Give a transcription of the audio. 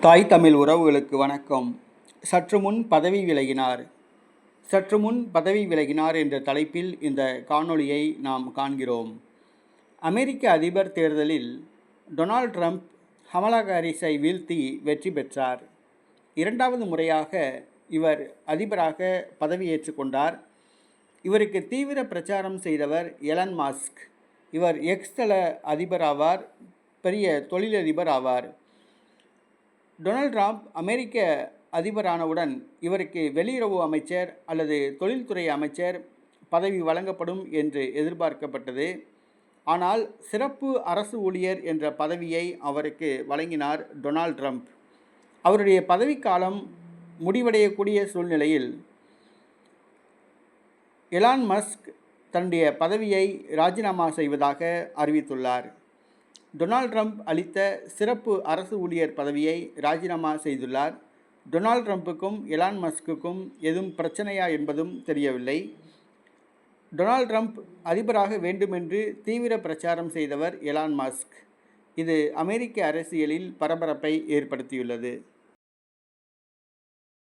தாய் தமிழ் உறவுகளுக்கு வணக்கம். சற்று முன் பதவி விலகினார். சற்று முன் பதவி விலகினார் என்ற தலைப்பில் இந்த காணொளியை நாம் காண்கிறோம். அமெரிக்க அதிபர் தேர்தலில் டொனால்ட் ட்ரம்ப் ஹமலா ஹாரிஸை வீழ்த்தி வெற்றி பெற்றார். இரண்டாவது முறையாக இவர் அதிபராக பதவியேற்று கொண்டார். இவருக்கு தீவிர பிரச்சாரம் செய்தவர் எலன் மாஸ்க். இவர் எக்ஸ் தள அதிபர் ஆவார் பெரிய தொழிலதிபர் ஆவார். டொனால்ட் ட்ரம்ப் அமெரிக்க அதிபரானவுடன் இவருக்கு வெளியுறவு அமைச்சர் அல்லது தொழில்துறை அமைச்சர் பதவி வழங்கப்படும் என்று எதிர்பார்க்கப்பட்டது. ஆனால் சிறப்பு அரசு ஊழியர் என்ற பதவியை அவருக்கு வழங்கினார் டொனால்ட் ட்ரம்ப். அவருடைய பதவிக்காலம் முடிவடையக்கூடிய சூழ்நிலையில் எலான் மஸ்க் தன்னுடைய பதவியை ராஜினாமா செய்வதாக அறிவித்துள்ளார். டொனால்ட் ட்ரம்ப் அளித்த சிறப்பு அரசு ஊழியர் பதவியை ராஜினாமா செய்துள்ளார். டொனால்ட் ட்ரம்ப்புக்கும் எலான் மஸ்குக்கும் எதுவும் பிரச்சனையா என்பதும் தெரியவில்லை. டொனால்ட் ட்ரம்ப் அதிபராக வேண்டுமென்று தீவிர பிரச்சாரம் செய்தவர் எலான் மஸ்க். இது அமெரிக்க அரசியலில் பரபரப்பை ஏற்படுத்தியுள்ளது.